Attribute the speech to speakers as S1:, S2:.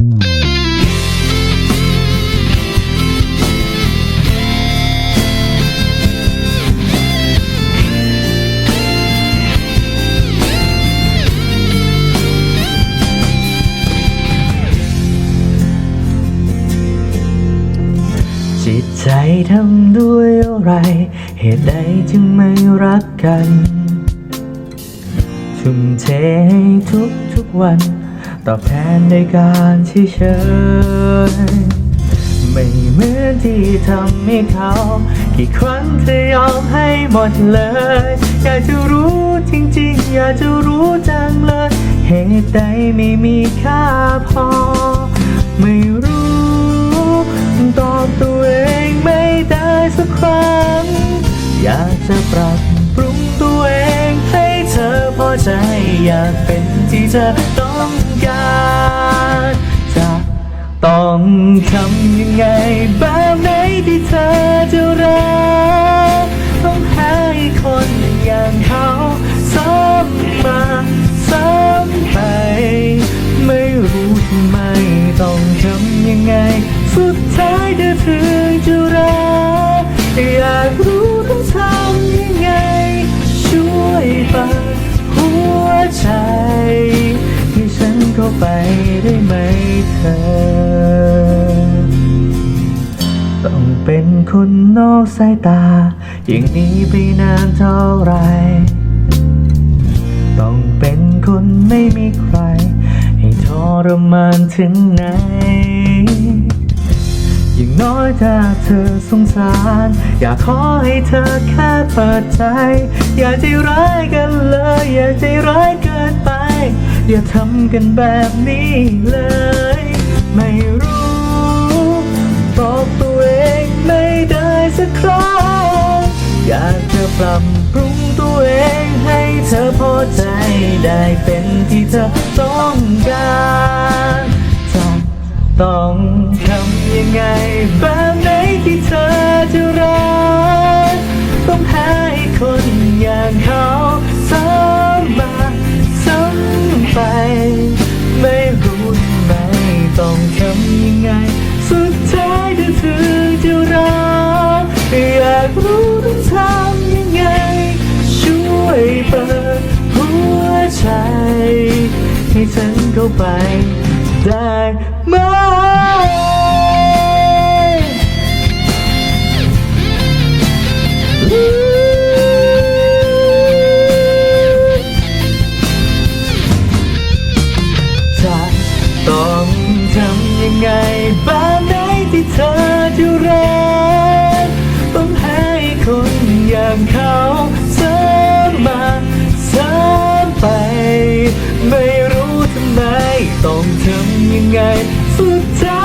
S1: จิตใจทำด้วยอะไร เหตุใดจึงไม่รักกัน ทุ่มเทให้ทุกทุกๆวัน ตอบแทนในการที่เฉยไม่เหมือนที่ทำให้เขา กี่ครั้งเธอยอมให้หมดเลย อยากจะรู้จริงๆ อยากจะรู้จังเลย เหตุใดไม่มีค่าพอ ไม่รู้ตอบตัวเองไม่ได้สักครั้ง อยากจะปรับปรุงตัวเองให้เธอพอใจอยากเป็นที่เธอต้อง ต้องทำยังไง แบบไหนที่เธอจะรักต้องหาคนอย่างเขาซ้ำมาซ้ำไป ไม่รู้ทำไมต้องทำยังไง สุดท้ายเธอถึงจะรักอยากรู้ต้องทำยังไง ช่วยเปิดหัวใจให้ฉันเข้าไปได้ไหมเธอ เป็นคนนอกสายตา อย่างนี้ไปนานเท่าไร ต้องเป็นคนไม่มีใคร ให้ทรมานถึงไหน อย่างน้อยถ้าเธอสงสาร อยากขอให้เธอแค่เปิดใจ อย่าใจร้ายกันเลย อย่าใจร้ายเกินไป อย่าทำกันแบบนี้เลย ไม่รู้ ปรับปรุงตัวเองให้เธอพอใจได้เป็นที่เธอต้องการจะต้องทำยังไงแบบไหนที่เธอจะรักต้องหาให้คนอย่างเขาซ้ำมาซ้ำไป ไม่รู้ทำไมต้องทำยังไง สุดท้ายเธอถึงจะรักอยากรู้ ให้ฉันเข้าไป ได้ไหม ต้องทำยังไงสุดใจ